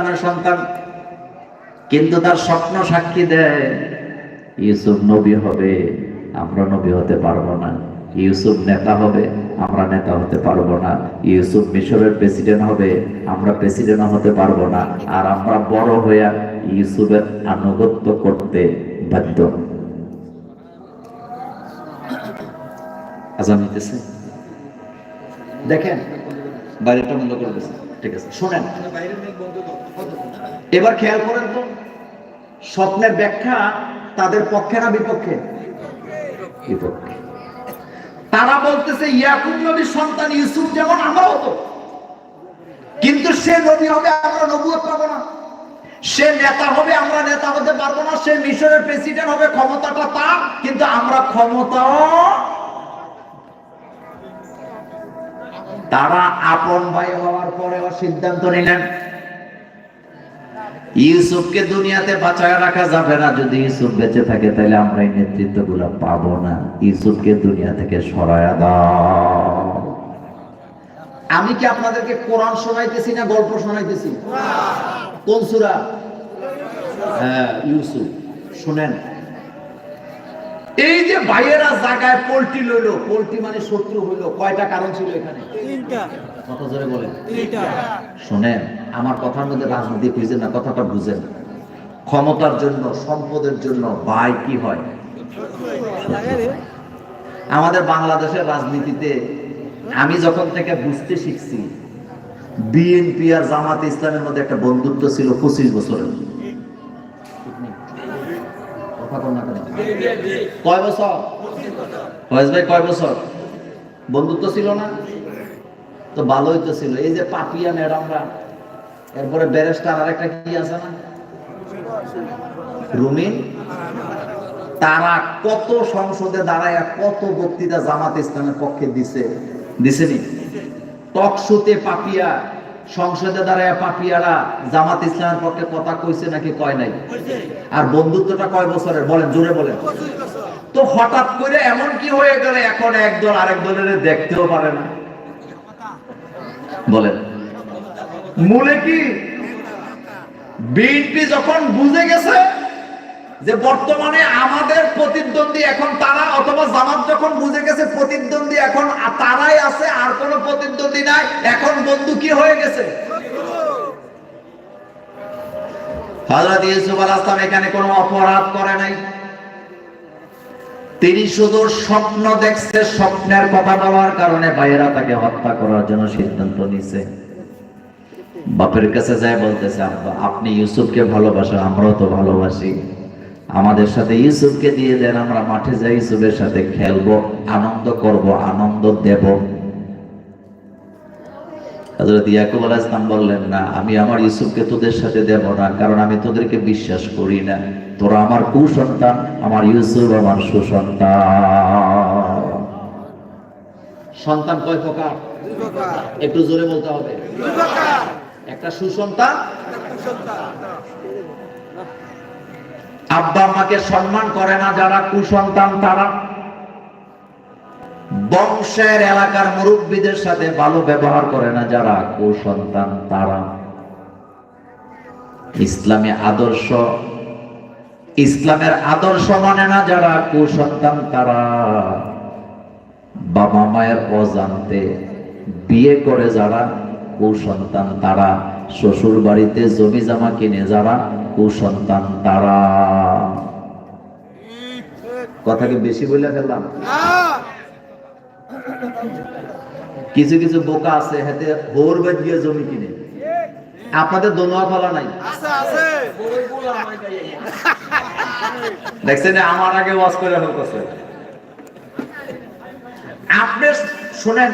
আলাইহিস সন্তান, কিন্তু তার স্বপ্ন সাক্ষী দেয়, ইউসুফ নবী হবে, আমরা নবী হতে পারব না। ইউসুফ নেতা হবে, আমরা নেতা হতে পারব না। ইউসুফ মিশরের প্রেসিডেন্ট হবে, আমরা প্রেসিডেন্ট হতে পারব না। আর আমরা বড় হইয়া ইউসুফের আনুগত্য করতে বাধ্য। দেখেন বাইরেটা বন্ধ করে ঠিক আছে, শোনেন। এবার খেয়াল করেন তো স্বপ্নের ব্যাখ্যা তাদের পক্ষে না বিপক্ষে? বিপক্ষে। তারা বলতেছে ইয়াকুব নবীর সন্তান ইউসুফ যেমন আমরা হতো কিন্তু সে নবী হবে আমরা নবুয়ত পাবো না। সে নেতা হবে আমরা নেতা হতে পারব না। সে মিশরের প্রেসিডেন্ট হবে ক্ষমতাটা তার কিন্তু আমরা ক্ষমতাও তারা আপন ভাই হওয়ার পরেও সিদ্ধান্ত নিলেন। ইউসুফকে দুনিয়াতে বাঁচায় রাখা যাবে না। যদি ইউসুফ বেঁচে থাকে, তাহলে আমরা এই নেতৃত্বগুলো পাবো না। ইউসুফকে দুনিয়া থেকে সরায়া আমি কি আপনাদেরকে কোরআন শোনাইতেছি না গল্প শোনাইতেছি? কোন সুরা? হ্যাঁ ইউসুফ। শুনেন। এই যে ভাইয়েরা জায়গায় পোল্ট্রি লইলো, পোল্ট্রি মানে শত্রু হইল। কয়টা কারণ ছিল এখানে? কত জোরে বলেন। শোনেন আমার কথার মধ্যে রাজনীতি খুঁজেন না কথাটা বুঝেন। ক্ষমতার জন্য সম্পদের জন্য ভাই কি হয়? আমাদের বাংলাদেশের রাজনীতিতে আমি যখন থেকে বুঝতে শিখছি বিএনপি আর জামাত ইসলামের মধ্যে একটা বন্ধুত্ব ছিল পঁচিশ বছরের? কয় বছর। ফয়েজ ভাই কয় বছর? বন্ধুত্ব ছিল না? তো ভালোই তো ছিল এই যে পাপিয়া ম্যাডামরা, এরপরে ব্যারিস্টার আর একটা কি আছে না? রুমিন? তারা কত সংসদে দাঁড়ায় কত বক্তৃতা জামাত ইসলামের পক্ষে দিছে, দিছেনি? টক শোতে পাপিয়া, সংসদে দাঁড়ায় পাপিয়ারা জামাত ইসলামের পক্ষে কথা কইছে নাকি কয় নাই? আর বন্ধুত্বটা কয় বছরের? বলেন, জোরে বলেন। তো হঠাৎ করে এমন কি হয়ে গেলে, এখন একদল আরেক দলের দেখতেও পারে না। বলেন। মূলে কি? বিএনপি যখন বুঝে গেছে যে বর্তমানে আমাদের প্রতিদ্বন্দ্বী এখন তারা, অথবা জামাত যখন বুঝে গেছে প্রতিদ্বন্দ্বী এখন তারাই আছে, আর কোনো প্রতিদ্বন্দ্বী নাই, এখন বন্ধু কি হয়ে গেছে? হযরত ইউসুফ সালাম এখানে কোনো অপরাধ করে নাই। তিনি শুধু স্বপ্ন দেখছে, স্বপ্নের কথা বলার কারণে বাইরা তাকে হত্যা করার জন্য সিদ্ধান্ত নিছে। বাপের কাছে যায় বলতেছে, আব্বা, আপনি ইউসুফকে ভালোবাসেন আমরাও তো ভালোবাসি। আমাদের সাথে ইউসুফকে দিয়ে দেন, আমরা মাঠে যাই, ইউসুফের সাথে খেলব, আনন্দ করব, আনন্দ দেব। হযরত ইয়াকুব আলাইহিস সালাম বললেন, না, আমি আমার ইউসুফকে তোদের সাথে দেব না, কারণ আমি তোদেরকে বিশ্বাস করি না। তোরা আমার কুসন্তান আমার ইউসুফ আমার সুসন্তান। সন্তান কয় প্রকার? একটু জোরে বলতে হবে। একটা সুসন্তান আব্বা আম্মাকে সম্মান করে না যারা কুসন্তান তারা। বংশের এলাকার মুরব্বীদের সাথে ভালো ব্যবহার করে না যারা কুসন্তান তারা। ইসলামী আদর্শ ইসলামের আদর্শ মানে না যারা কুসন্তান, তারা বাবা মায়ের অজান্তে বিয়ে করে যারা কুসন্তান, তারা শ্বশুর বাড়িতে জমি জামা কিনে যারা কুসন্তান, তারা। কথা কি বেশি বলে ফেললাম? কিছু কিছু বোকা আছে হাতে হোর বাদ দিয়ে জমি কিনে। আপনাদের দোনোয়া ফলা নাই দেখছেন আমার আগে ওয়াজ করে ফেলতেছে। আপনি শুনেন,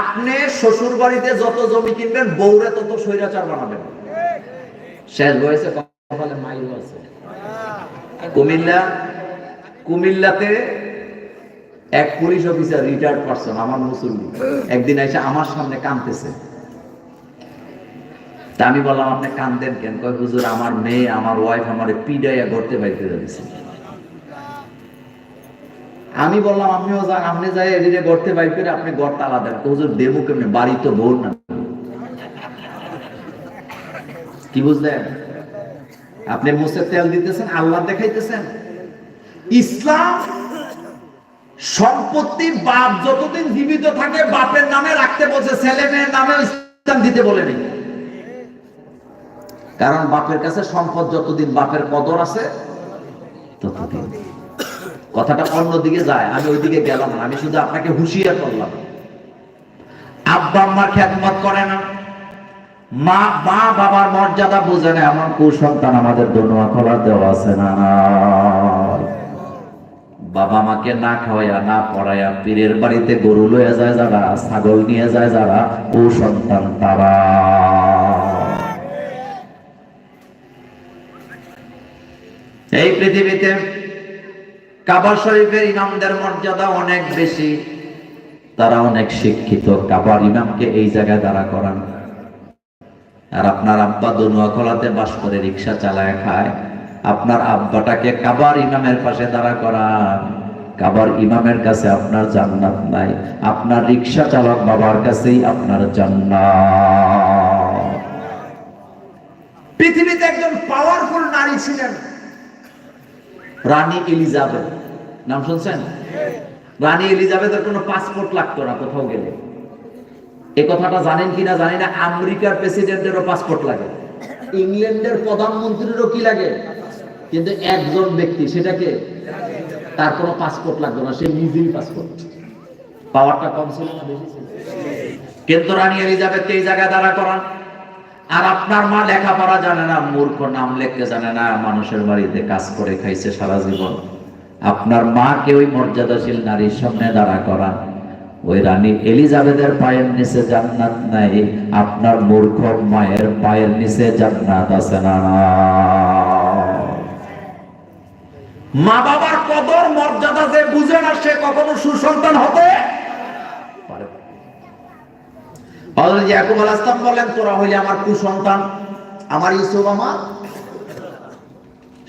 আপনি শ্বশুর বাড়িতে যত জমি কিনবেন, বউরে তত স্বৈরাচার বানাবেন। শেষ কপালে মাইল আছে। কুমিল্লা, কুমিল্লাতে এক পুলিশ অফিসার রিটায়ার্ড পারসন আমার মুসল্লি। একদিন এসে আমার সামনে কাঁদতেছে। আমি বললাম, আপনি কান্দেন কেন? কয়, হুজুর, আমার মেয়ে, আমার ওয়াইফ আমার পিডাইয়া ঘরতে করে দিছে আমি বললাম, আপনিও যান, আপনি যাই, এদিকে গড়তে বাইর করে আপনি গড় তালা দেন। হুজুর, দেবো কেমনি? বাড়ি তো বউ না। কি বুঝলেন? আপনি মুসে তেল দিতেছেন, আল্লাহ দেখাইতেছেন। ইসলাম সম্পত্তি বাপ যতদিন জীবিত থাকে, বাপের নামে রাখতে বলছে, ছেলে মেয়ের নামে ইসলাম দিতে বলে নেই। কারণ বাপের কাছে সম্পদ যতদিন বাপের কদর আছে, ততদিন। কথাটা অন্যদিকে যায়, আমি ওইদিকে গেলাম না, আমি শুধু আপনাকে হুঁশিয়ার করলাম। আব্বা খ্যাতমত করে না। মা মা বাবার মর্যাদা বুঝে না, এমন কুসন্তান আমাদের দোনোয়া খোলা দেওয়া আছে না। বাবা মাকে না খাওয়াইয়া, না পড়াইয়া, পীরের বাড়িতে গরু লয়ে যায় যারা, ছাগল নিয়ে যায় যারা ও সন্তান তারা। এই পৃথিবীতে কাবা শরীফের ইমামদের মর্যাদা অনেক বেশি। তারা অনেক শিক্ষিত। কাবার ইমামকে এই জায়গায় দাঁড়া করান। আর আপনার আব্বা দনুয়া খোলাতে বাস করে রিক্সা চালায়, খায়। আপনার আব্বাটাকে কাবার ইমামের পাশে দাঁড়া করান। কাবার ইমামের কাছে আপনার জান্নাত নাই। আপনার রিক্সা চালক বাবার কাছেই আপনার জান্নাত। পৃথিবীতে একজন পাওয়ারফুল নারী ছিলেন। রানী এলিজাবেথ। নাম শুনছেন? রানী এলিজাবেথের কোনো পাসপোর্ট লাগতো না কোথাও গেলে। এই কথাটা জানেন কিনা জানি না, আমেরিকার প্রেসিডেন্টেরও পাসপোর্ট লাগে। ইংল্যান্ডের প্রধানমন্ত্রীরও কি লাগে? কিন্তু একজন ব্যক্তি সেটাকে তার কোনো পাসপোর্ট লাগতো না, সে নিজেই পাসপোর্ট পাওয়ারটা কম ছিল না বেশি ছিল? কিন্তু রানী এলিজাবেথ এই জায়গায় দাঁড়া করান। আর আপনার মা লেখাপড়া জানে না, মূর্খ নাম লিখতে জানে না, মানুষের বাড়িতে কাজ করে খাইছে সারা জীবন। আপনার মাকে ওই মর্যাদাশীল নারীর সামনে দাঁড়া করান ওই রানী এলিজাবেথের পায়ের নিচে জান্নাত নাই, আপনার মূর্খ মায়ের পায়ের নিচে জান্নাত আছে না। মা বাবার কদর মর্যাদা যে বুঝে না, সে কখনো সুসন্তান হতে হযরত ইয়াকুব আলাইহিস সালাম বলেন তোরা হইলে আমার কুসন্তান, আমার ইউসুফ আমার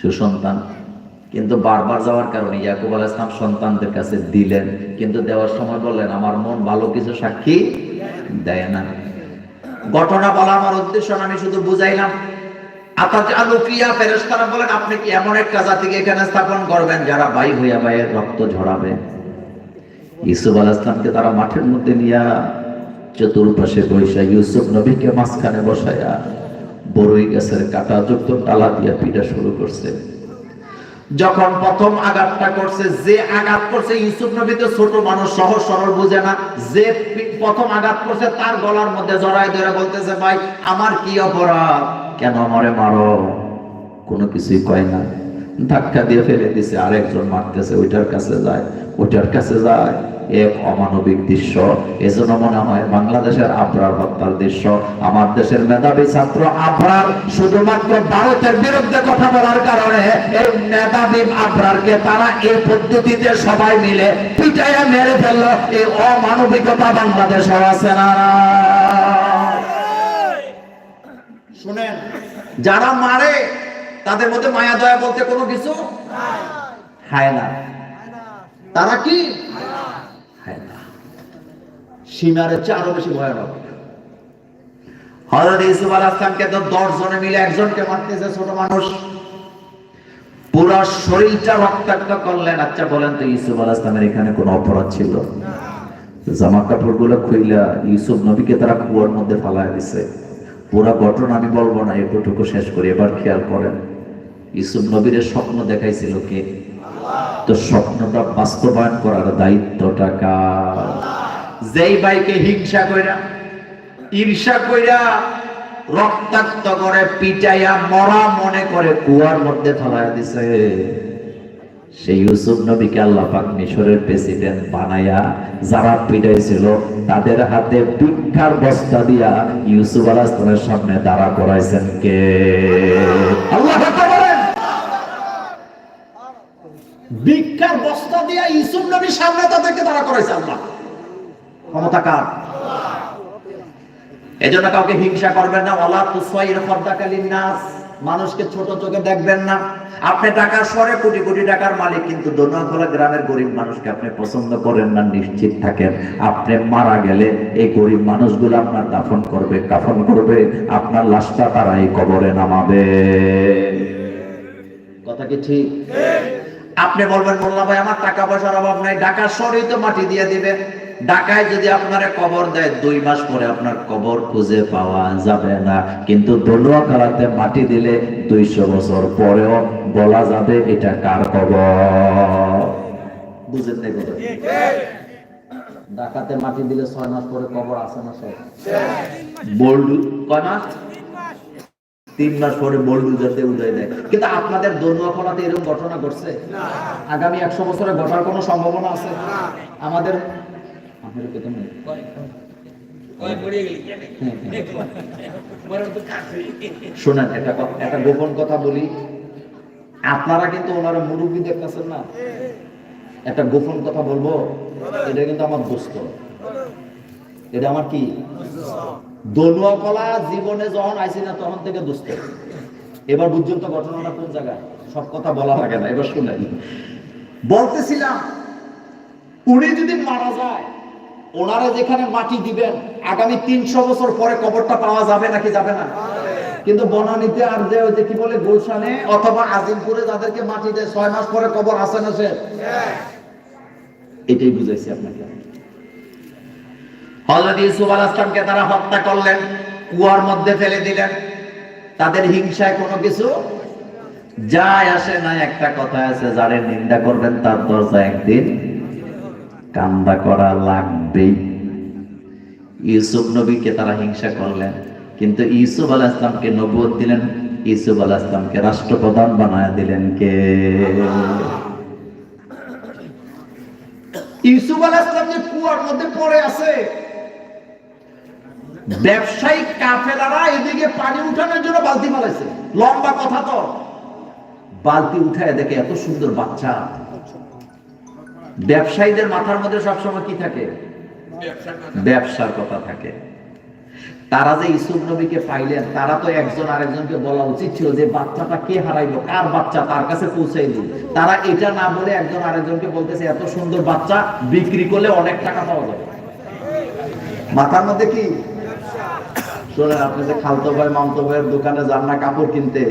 সুসন্তান। কিন্তু বারবার যাওয়ার কারণে ইয়াকুব আলাইহিস সালাম সন্তানদের কাছে দিলেন, কিন্তু দেওয়ার সময় বললেন, আমার মন ভালো কিছু সাক্ষী দেয় না। ঘটনা বলা আমার উদ্দেশ্য আমি শুধু বুঝাইলাম। বলেন, আপনি কি এমন একটা জাতিকে এখানে স্থাপন করবেন যারা ভাই হইয়া ভাইয়ের রক্ত ঝরাবে? ইউসুফ আলাইহিস সালামকে তারা মাঠের মধ্যে নিয়া চতুর্পাশে বৈশা ইউসুফ নবীকে মাঝখানে বসায়া বড়ই গাছের কাটা যুক্ত দিয়া পিটা শুরু করছে। যখন প্রথম আঘাতটা করছে, যে আঘাত করছে, ইউসুফ নবী তো ছোট মানুষ, সহজ সরল বুঝে না। যে প্রথম আঘাত করছে, তার গলার মধ্যে জড়াই ধরে বলতেছে, ভাই, আমার কি অপরাধ? কেন আমারে মারো? কোনো কিছুই কয় না। ধাক্কা দিয়ে ফেলে দিছে, আরেকজন মারতেছে, ওইটার কাছে যায়। ওইটার কাছে যায় এক অমানবিক দৃশ্য। এজন্য মনে হয় বাংলাদেশের আবরার হত্যার দৃশ্য। আমার দেশের মেধাবী ছাত্র আবরার শুধুমাত্র ভারতের বিরুদ্ধে কথা বলার কারণে এই মেধাবী আবরারকে তারা এই পদ্ধতিতে সবাই মিলে পিটাইয়া মেরে ফেলল। এই অমানবিকতা বাংলাদেশে আছে না শুনেন যারা মারে তাদের মধ্যে মায়া দয়া বলতে কোনো কিছু হায় না। তারা কি? বেশি হযরত ইউসুফ আলাইহিস সালামকে তো 10 জনে মিলে একজনকে মারতেছে, ছোট মানুষ। পুরো শরীরটা রক্তাক্ত করলেন। আচ্ছা বলেন তো ইউসুফ আলাইহিস সালামের এখানে কোনো অপরাধ ছিল? জামা কাপড়গুলো খুইলা ইউসুফ নবীকে তারা কুয়ার মধ্যে ফালায় দিছে। পুরো ঘটনা আমি বলব না এতটুকু শেষ করি। এবার খেয়াল করেন, ইউসুফ নবীর স্বপ্ন দেখাইছিল কে? তো স্বপ্নটা বাস্তবায়ন করার দায়িত্বটা কার? যেই বাইকে হিংসা কইরা, ঈর্ষা কইরা রক্তাক্ত করে, পিটাইয়া মরা মনে করে কুয়ার মধ্যে ফেলাইয়া দিছে। সেই ইউসুফ নবীকে আল্লাহ পাক মিশরের প্রেসিডেন্ট বানায়া যারা পিটাইছিল, তাদের হাতে ভিক্ষার বস্তা দিয়া ইউসুফ আলাইহিসসালামের সামনে দাঁড়া করাইছেন কে আল্লাহ আকবার বলেন ভিক্ষার বস্তা দিয়া ইউসুফ নবীর সামনে তাদেরকে দাঁড়া করাইছে আল্লাহ। ক্ষমতা কার? এজন্য কাউকে হিংসা করবেন না। ওয়ালা তুসাইর খদ্দাকালিন নাস মানুষকে ছোট চোখে দেখবেন না। আপনি টাকার সরে কোটি কোটি টাকার মালিক, কিন্তু দোনোয়াখোলা গ্রামের গরিব মানুষকে আপনি পছন্দ করেন না, নিশ্চিত থাকেন। আপনি মারা গেলে এই গরিব মানুষগুলো আপনার দাফন করবে, কাফন করবে। আপনার লাশটা তারা এই কবরে নামাবে। কথা কি ঠিক? আপনি বলবেন মোল্লা ভাই আমার টাকা পয়সার অভাব নাই ঢাকার শহরেই তো মাটি দিয়ে দিবেন ঢাকায় যদি আপনার কবর দেয় দুই মাস পরে আপনার কবর খুঁজে পাওয়া যাবে না। কিন্তু দলুয়া কালাতে মাটি দিলে দুইশো বছর পরেও বলা যাবে এটা কার কবর? বুঝেন নাই কথা ঢাকাতে মাটি দিলে ছয় মাস পরে কবর আসে না সব? বোল্ডু কয় মাস? তিন মাস পরে বোল্ডুজারতে উদয় দেয় কিন্তু আপনাদের দনুয়াখলাতে এরকম ঘটনা ঘটছে? আগামী একশো বছরে ঘটার কোনো সম্ভাবনা আছে? আমাদের কথা নেই। শোনেন একটা একটা গোপন কথা বলি। আপনারা কিন্তু ওনারা মুরব্বী দেখতেছেন না? একটা গোপন কথা বলব? এটা কিন্তু আমার দোস্ত। এটা আমার কি? দনুয়া কলা জীবনে যখন আইসি না তখন থেকে দুস্থ এবার বুঝছেন তো ঘটনাটা কোন জায়গায়? সব কথা বলা লাগে না এবার শুনেন। বলতেছিলাম উনি যদি মারা যায় ওনারা যেখানে মাটি দিবেন আগামী তিনশো বছর পরে কবরটা পাওয়া যাবে নাকি যাবে না? কিন্তু বনানীতে আর যে ওই যে কি বলে গুলশানে অথবা আজিমপুরে যাদেরকে মাটি দেয় ছয় মাস পরে কবর আসে না সে? এটাই বুঝাইছি আপনাকে। হযরত ইউসুফ আলাইহিসসালামকে তারা হত্যা করলেন, কুয়ার মধ্যে ফেলে দিলেন। তাদের হিংসায় কোনো কিছু যায় আসে না একটা কথা আছে, যারে নিন্দা করবেন তার দরজা একদিন কান্দা করা লাগবেই। ইউসুফ নবীকে তারা হিংসা করলেন, কিন্তু ইউসুফ আলাহ ইসলামকে নবুয়ত দিলেন। ইউসুফ আলাহ ইসলামকে রাষ্ট্রপ্রধান বানায় দিলেন কে? ইউসুফ আলাহ ইসলাম যে কুয়ার মধ্যে পড়ে আছে ব্যবসায়িক কাফেলারা এদিকে পানি উঠানোর জন্য বালতি মালাইছে লম্বা কথা তো। বালতি উঠায় দেখে এত সুন্দর বাচ্চা। ব্যবসায়ীদের মাথার মধ্যে সবসময় কি থাকে? ব্যবসার কথা থাকে। তারা যে ইসুফ নবীকে পাইলেন, তারা তো একজন আরেকজনকে বলা উচিত ছিল যে বাচ্চাটা কে হারাইলো, কার বাচ্চা, তার কাছে পৌঁছাই দিল তারা এটা না বলে একজন আরেকজনকে বলতেছে, এত সুন্দর বাচ্চা বিক্রি করলে অনেক টাকা পাওয়া যাবে। মাথার মধ্যে কি? শোনেন, আপনি যে খালতো ভাই, মামতো ভাইয়ের দোকানে যান না কাপড় কিনতে,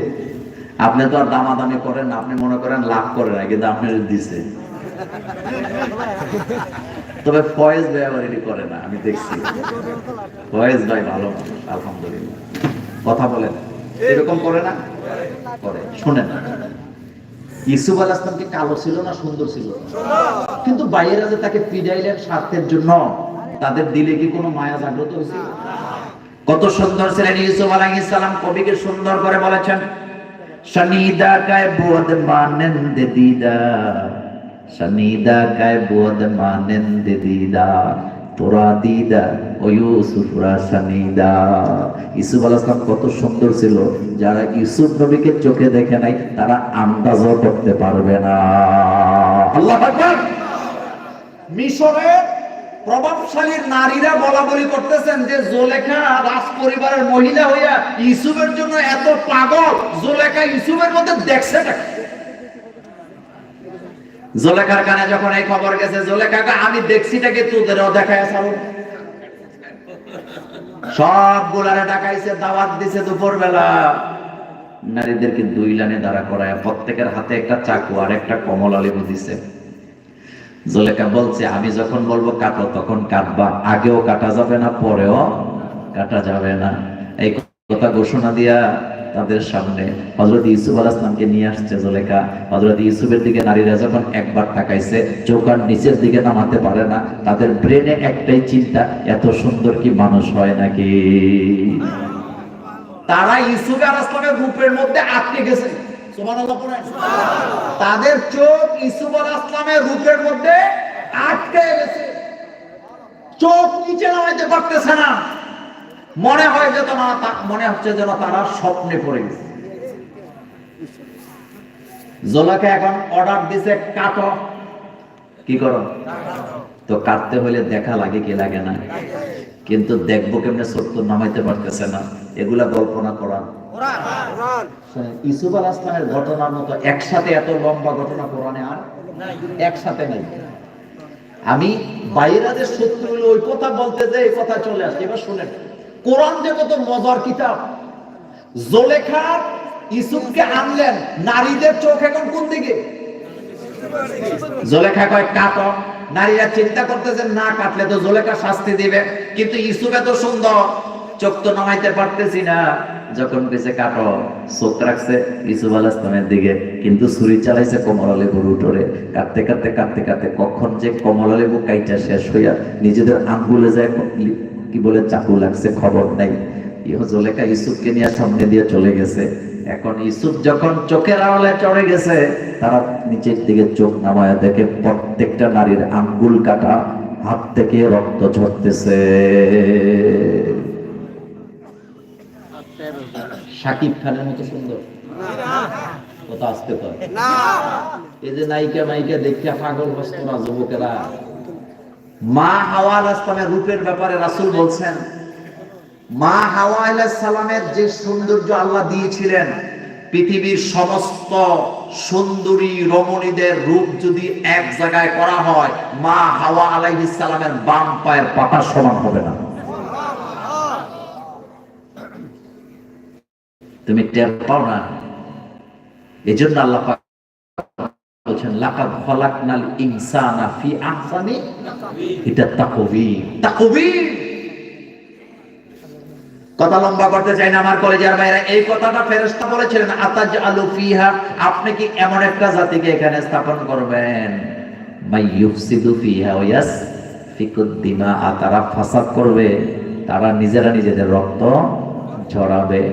আপনি তো আর দামাদামি করেন না, আপনি মনে করেন লাভ করেন না, কিন্তু আপনার দিছে। তবে ফয়েজ ভাই আবার এটি করে না, আমি দেখছি। ফয়েজ ভাই ভালো আলহামদুলিল্লাহ। কথা বলেন, এরকম করে না? করে, শোনেন। ইসুফ আল আসলাম কি কালো ছিল না সুন্দর ছিল? কিন্তু বাইরেরা যে তাকে পিডাইলেন স্বার্থের জন্য, তাদের দিলে কি কোনো মায়া জাগ্রত হয়েছে? কত সুন্দর ছিলেন ইউসুফ আলাইহিস সালাম, কবিকে সুন্দর করে বলেছেন শনিদা কায় বোধ মানন্দ দিদা শনিদা কায় বোধ মানন্দ দিদা, তোরা দিদা ও ইউসুফরা শনিদা ইউসুফ আলাইহিস কত সুন্দর ছিল, যারা ইউসুফ নবীকে চোখে দেখে নাই, তারা আন্দাজও করতে পারবে না। আল্লাহ আকবার! মিশরের প্রভাবশালী নারীরা বলা বলি করতেছেন যে জোলেখা রাজ পরিবারের মহিলা হইয়া ইউসুফের জন্য এত পাগল, জোলেখা ইউসুফের মধ্যে দেখছে জোলেখার কানে যখন এই খবর গেছে, জোলেখাকে আমি দেখছি দেখছিটাকে তোদেরও দেখায় সব গুলারে ডাকাইছে, দাওয়াত দিছে দুপুর বেলা নারীদেরকে দুই লাইনে দাঁড়া করায়, প্রত্যেকের হাতে একটা চাকু আর একটা কমলা লেবু দিছে। জলেকা বলছে, আমি যখন বলব কাটো, তখন কাটবা। আগেও কাটা যাবে না, পরেও কাটা যাবে না। এই কথা ঘোষণা দিয়া তাদের সামনে হজরত ইউসুফ আল ইসলামকে নিয়ে আসছে জলেকা হজরত ইউসুফের দিকে নারীরা যখন একবার তাকাইছে, চৌকার নিচের দিকে নামাতে পারে না, তাদের ব্রেনে একটাই চিন্তা, এত সুন্দর কি মানুষ হয় নাকি? তারা ইউসুফ আল ইসলামের রূপের মধ্যে আটকে গেছে। তাদের চোখ ইসুফ আল ইসলামের রূপের মধ্যে আটকে গেছে। চোখ নিচে নামাইতে পারতেছে না। মনে হয় যে তোমার মনে হচ্ছে যেন তারা স্বপ্নে পড়ে গেছে। জোলাকে এখন অর্ডার দিছে, কাটো। কি করো? তো কাটতে হলে দেখা লাগে কি লাগে না। কিন্তু দেখব কেমনে সত্য নামাইতে পারতেছে না। এগুলা কল্পনা করা। ইসুফ আল আসলামের ঘটনার মতো একসাথে এত লম্বা ঘটনা কোরআনে আর একসাথে নেই। আমি বাইরাদের শত্রু হলে ওই কথা বলতে যে এই কথা চলে আসছে এবার শুনেন। কোরআন যে কত মজার কিতাব। জোলেখা ইসুফকে আনলেন নারীদের চোখ এখন কোন দিকে? জোলেখা কয় কাটো নারীরা চিন্তা করতেছেন না কাটলে তো জোলেখা শাস্তি দিবে। কিন্তু ইসুফ এত সুন্দর চোখ তো নামাইতে পারতেছি না। যখন বেঁচে কাটো, চোখ রাখছে ইসুফ আল ইসলামের দিকে, কিন্তু ছুরি চালাইছে কমলা লেবুর উঠোরে কাটতে কাটতে কাটতে কাটতে কখন যে কমলা লেবু কাইটা শেষ হইয়া নিজেদের আঙ্গুলে যায় কি বলে, চাকু লাগছে, খবর নাই। নিয়ে সামনে দিয়ে চলে গেছে। এখন ইসুফ যখন চোখের আড়ালে চড়ে গেছে, তারা নিচের দিকে চোখ নামায় দেখে প্রত্যেকটা নারীর আঙ্গুল কাটা, হাত থেকে রক্ত ঝরতেছে। সাকিব খানের মতো সুন্দর। কথা আসতে পারে এই যে নায়িকা নায়িকা দেখে পাগল বস্তরা যুবকেরা। মা হাওয়া রূপের ব্যাপারে রাসূল বলছেন মা হাওয়া যে সৌন্দর্য আল্লাহ দিয়েছিলেন পৃথিবীর সমস্ত সুন্দরী রমণীদের রূপ যদি এক জায়গায় করা হয় মা হাওয়া আলাইহিস সালামের বাম পায়ের পাতা সমান হবে না। তুমি টের পাও না। এই জন্য আল্লাহ বলছেন, লাকাদ খলাকনাল ইনসানা ফি আহসানি এটা তাকবীর তাকবীর কথা লম্বা করতে চাই না আমার কলেজের এই কথাটা ফেরেশতা বলেছিলেন আতাজ আলু ফিহা? আপনি কি এমন একটা জাতিকে এখানে স্থাপন করবেন? মাই ইউফসিদু ফিহা ওয়াস ফিকুদ দিমা তারা ফাসাদ করবে, তারা নিজেরা নিজেদের রক্ত ঝরাবে।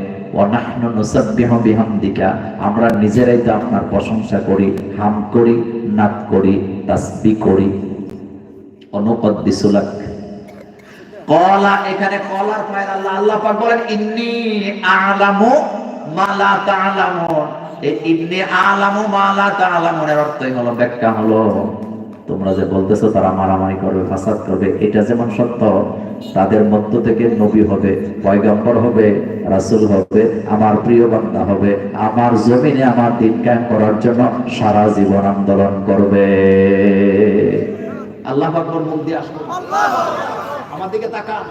আমরা নিজেরাই তো আপনার প্রশংসা করি, হাম করি, নাত করি তাসবিহ করি। কলা, এখানে কলার আল্লাহ। আল্লাহ বলেন, ইন্নি আলামু মালা এই ইন্নি আলামু মালা তাআলামুনের অর্থই হলো ব্যাখ্যা হলো তোমরা যে বলতেছো তারা মারামারি করবে, ফাসাদ করবে, এটা যেমন সত্য, তাদের মধ্য থেকে নবী হবে, পয়গম্বর হবে, রাসূল হবে, আমার প্রিয় বান্দা হবে, আমার জমিনে আমার দিন কায়েম করার জন্য সারা জীবন আন্দোলন করবে। আল্লাহ পাকর মুখ দিয়ে আসবে আমার দিকে তাকান।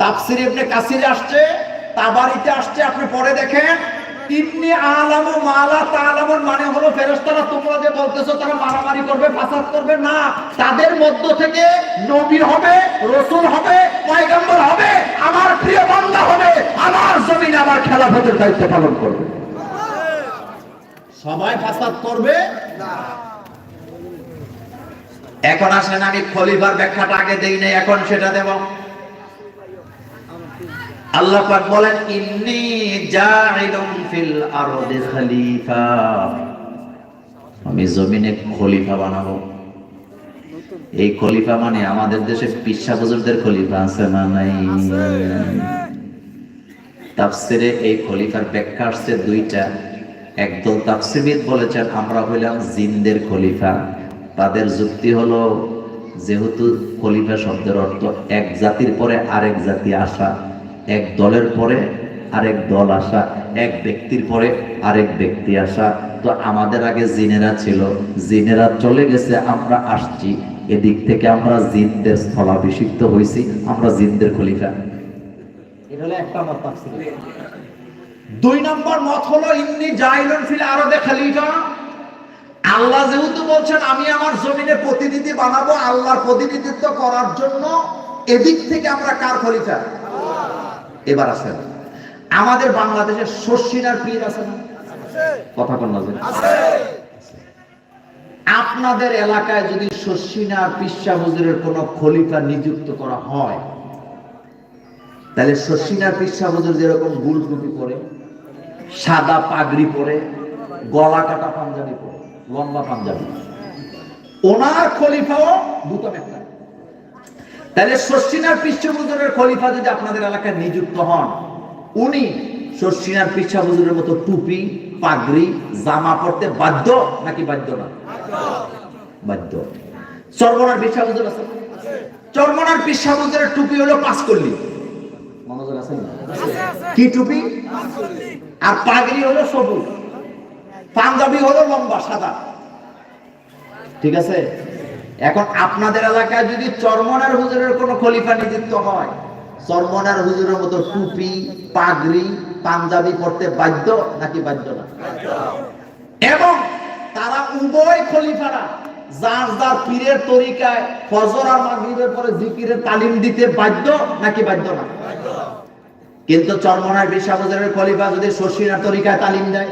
তাফসির ইবনে কাসিরে আসছে, তাবারিতে আসছে, আপনি পরে দেখেন। ইন্নি আলামু মালা তাআলামুন মানে হলো ফেরেশতারা তোমরা যে বলতেছো তারা মারামারি করবে, ফাসাদ করবে। না, তাদের মধ্য থেকে নবী হবে, রাসূল হবে, পয়গম্বর হবে, আমার প্রিয় বান্দা হবে, আমার জমিনে আমার খেলাফতের দায়িত্ব পালন করবে। সবাই ফাসাদ করবে? না। এখন আসেন, আমি খলিফার ব্যাখ্যাটা আগে দেই নাই, এখন সেটা দেব। আল্লাহ পাক বলেন, ইন্নি ফিল আরদি খলিফা। আমি জমিনে খলিফা বানাবো। এই খলিফা মানে আমাদের দেশে পিসা বুজুরদের খলিফা আছে না নাই? তাফসিরে এই খলিফার ব্যাখ্যা আসছে দুইটা। একদল তাফসিরবিদ বলেছেন, আমরা হইলাম জিনদের খলিফা। তাদের যুক্তি হলো, যেহেতু খলিফা শব্দের অর্থ এক জাতির পরে আরেক জাতি আসা। এক দলের পরে আরেক দল আসা এক ব্যক্তির পরে আরেক ব্যক্তি আসা। তো আমাদের আগে জিনেরা ছিল জিনেরা চলে গেছে আমরা আসছি। এদিক থেকে আমরা জিনদের স্থলাভিষিক্ত হয়েছি আমরা জিনদের খলিফা। এটা হলো একটা মত দুই নম্বর মত হলো ইন্নি জাইলুন ফিল আরদে খলিফা। আল্লাহ যেহেতু বলছেন আমি আমার জমিনে প্রতিনিধি বানাবো আল্লাহর প্রতিনিধিত্ব করার জন্য এদিক থেকে আমরা কার খলিফা? এবার আসেন আমাদের বাংলাদেশের শর্ষিনার পীর আছে না? কথা কন না আপনাদের এলাকায় যদি শর্ষিনার পিসা হুজুরের কোন খলিফা নিযুক্ত করা হয়, তাহলে শর্ষিনার পিসা হুজুর যেরকম গুল টুপি পরে, সাদা পাগড়ি পরে, গলা কাটা পাঞ্জাবি পরে, লম্বা পাঞ্জাবি। ওনার খলিফাও দুটো একটা তাহলে শর্ষিনার পৃষ্ঠবুজুরের খলিফা যদি আপনাদের এলাকায় নিযুক্ত হন, উনি শর্ষিনার পৃষ্ঠবুজুরের মতো টুপি, পাগড়ি, জামা পড়তে বাধ্য নাকি বাধ্য না? বাধ্য। চর্মনার পৃষ্ঠবুজুর আছে? চর্মনার পৃষ্ঠবুজুরের টুপি হলো পাঁচ করলি মনোযোগ আছে না? কি টুপি? আর পাগড়ি হলো সবুজ। পাঞ্জাবি হলো লম্বা, সাদা। ঠিক আছে? এখন আপনাদের এলাকায় যদি চরমনার হুজুরের কোনো খলিফা নিযুক্ত হয়, চরমনার হুজুরের মতো টুপি, পাগড়ি, পাঞ্জাবি পড়তে বাধ্য নাকি বাধ্য না? এবং তারা উভয় খলিফারা যার যার পীরের তরিকায় ফজর আর মাগরিবের পরে জিকিরের তালিম দিতে বাধ্য নাকি বাধ্য না? কিন্তু চরমনার বিশ্বাবুজের খলিফা যদি শশীনার তরিকায় তালিম দেয়?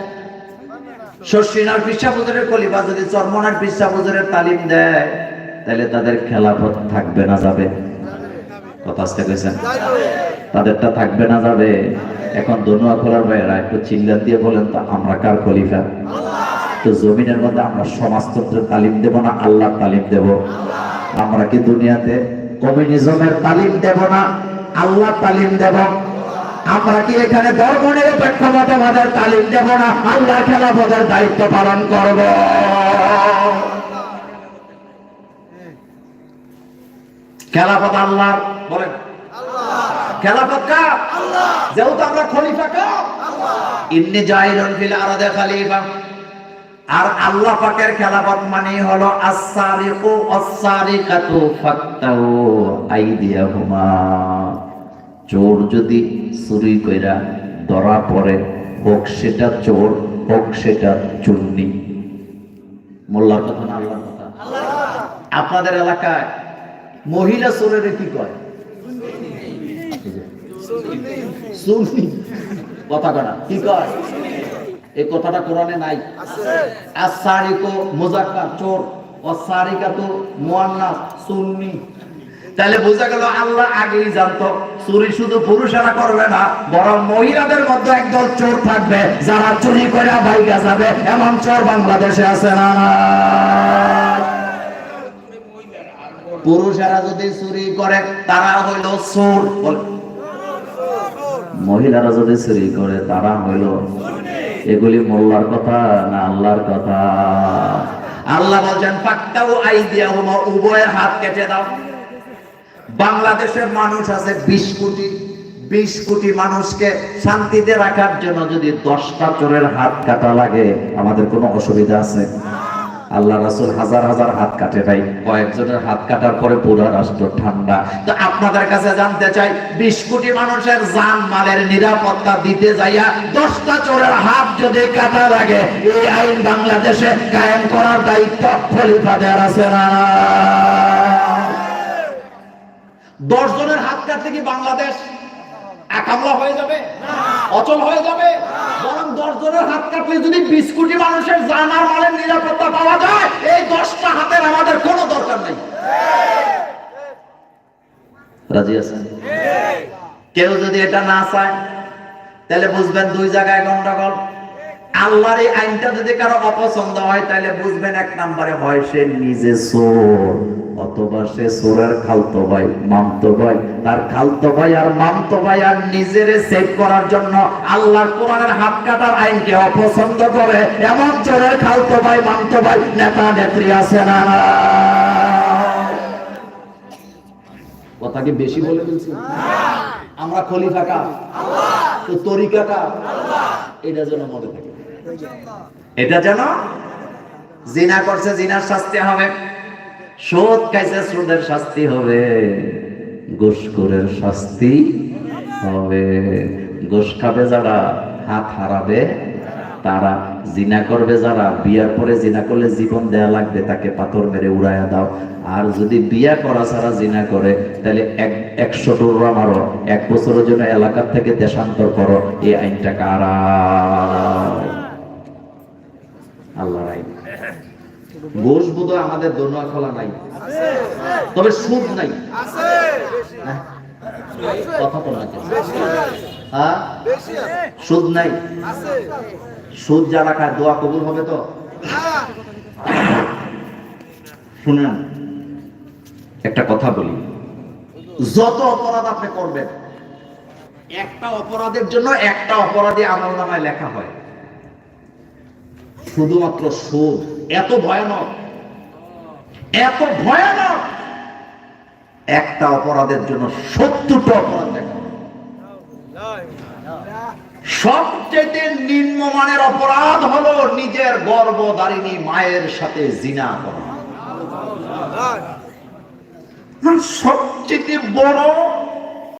শশীনার বিশ্বাবুজের খলিফা যদি চরমনার বিশ্বাবুজের তালিম দেয় তাহলে তাদের খেলাফত থাকবে না যাবে। কথা আসতে কইছেন তাদেরটা থাকবে না যাবে। এখন দনুয়া খোলার ভাইয়েরা একটু চিল্লার দিয়ে বলেন তো, আমরা কার খলিফা? তো জমিনের মধ্যে আমরা সমাজতন্ত্রের তালিম দেব না আল্লাহ তালিম দেব? আমরা কি দুনিয়াতে কমিউনিজমের তালিম দেব না আল্লাহ তালিম দেব? আমরা কি এখানে ধর্ম নিরপেক্ষ মতবাদের তালিম দেব না আল্লাহ খেলাফতের দায়িত্ব পালন করব? খেলাফত আল্লাহ বলেন। খেলাফত কার? যেহেতু আমরা খলিফা কার? ইন্নি জাইলুন ফিল আরদে খলিফা। আর আল্লাহ পাকের খেলাফত মানে হলো আস-সারিকু আস-সারিকাতু ফাক্তাউ আইদিয়াহুমা। চোর যদি চুরি কইরা ধরা পড়ে হোক সেটা চোর হোক সেটা চুন্নি। মোল্লার কথা না আল্লাহর কথা। আপনাদের এলাকায় মহিলা চোরের কি কয়? সুন্নি। কথা কনা কি কয়? এই কথাটা কোরআনে নাই। চোর। অসারিকা তো সুন্নি। তাহলে বোঝা গেল আল্লাহ আগেই জানতো, চুরি শুধু পুরুষেরা করবে না, বরং মহিলাদের মধ্যে একদল চোর থাকবে, যারা চুরি করে বাইকা যাবে। এমন চোর বাংলাদেশে আছে না পুরুষেরা যদি চুরি করে, তারা হইল বলে। মহিলারা যদি চুরি করে, তারা হইল এগুলি মোল্লার কথা না আল্লাহর কথা? আল্লাহ বলছেন ফাক্তাও আইদিয়া হুমা উভয়ের হাত কেটে দাও। বাংলাদেশের মানুষ আছে বিশ কোটি। বিশ কোটি মানুষকে শান্তিতে রাখার জন্য যদি দশটা চোরের হাত কাটা লাগে, আমাদের কোনো অসুবিধা আছে? আল্লাহ রাসুল হাজার হাজার হাত কাটে নাই, কয়েকজনের হাত কাটার পরে পুরো রাষ্ট্র ঠান্ডা। তো আপনাদের কাছে জানতে চাই, বিশ কোটি মানুষের জান মালের নিরাপত্তা দিতে যাইয়া দশটা চোরের হাত যদি কাটা লাগে, এই আইন বাংলাদেশে কায়েম করার দায়িত্ব খলিফাদের আছে না? দশ জনের হাত কাটতে কি বাংলাদেশ একামলা হয়ে যাবে? অচল হয়ে যাবে? বরং দশ জনের হাত কাটলে যদি বিশ কোটি মানুষের জানার মালের নিরাপত্তা পাওয়া যায় এই দশটা হাতের আমাদের কোনো দরকার নেই। রাজি আছেন? কেউ যদি এটা না চায় তাহলে বুঝবেন দুই জায়গায় গন্ডগোল। আল্লাহর এই আইনটা যদি কারও অপছন্দ হয় তাহলে বুঝবেন এক নম্বরে হয় সে নিজে অথবা সে ভাই ভাই। তার ভাই আর ভাই আর নিজেরে সেভ করার জন্য আল্লাহর কোরআনের হাত কাটার আইনকে অপছন্দ করে? এমন ভাই ভাই, নেতা, নেত্রী আছে না কথা কি বেশি বলে ফেলছি আমরা খলিফা তো তরিকা এটা যেন মনে থাকে। এটা যেন জিনা করছে, জিনার শাস্তি হবে। সুদ খাইছে, সুদের শাস্তি হবে। ঘুষখোরের শাস্তি হবে। ঘুষ খাবে যারা, হাত হারাবে, তারা জিনা করবে যারা। বিয়ার পরে জিনা করলে জীবন দেয়া লাগবে, তাকে পাথর মেরে উড়াইয়া দাও। আর যদি বিয়া করা ছাড়া জিনা করে, তাহলে এক, একশো টোরা মারো এক বছরের জন্য এলাকার থেকে দেশান্তর করো। এই আইনটা কারা? আল্লাহ আইন। ঘোষ বোধ আমাদের দোনোয়া খোলা নাই। তবে সুদ নাই। হ্যাঁ? কথা না হ্যাঁ? সুদ নাই। সুদ যারা খায়, দোয়া কবুল হবে তো? শুনেন, একটা কথা বলি। যত অপরাধ আপনি করবেন, একটা অপরাধের জন্য একটা অপরাধী আমল নামায় লেখা হয়। শুধুমাত্র সুদ এত ভয়ানক। এত ভয়ানক। একটা অপরাধের জন্য সত্তরটা অপরাধ সবচেয়ে নিম্নমানের অপরাধ হলো নিজের গর্ভধারিণী মায়ের সাথে জিনা করা। সবচেয়ে বড়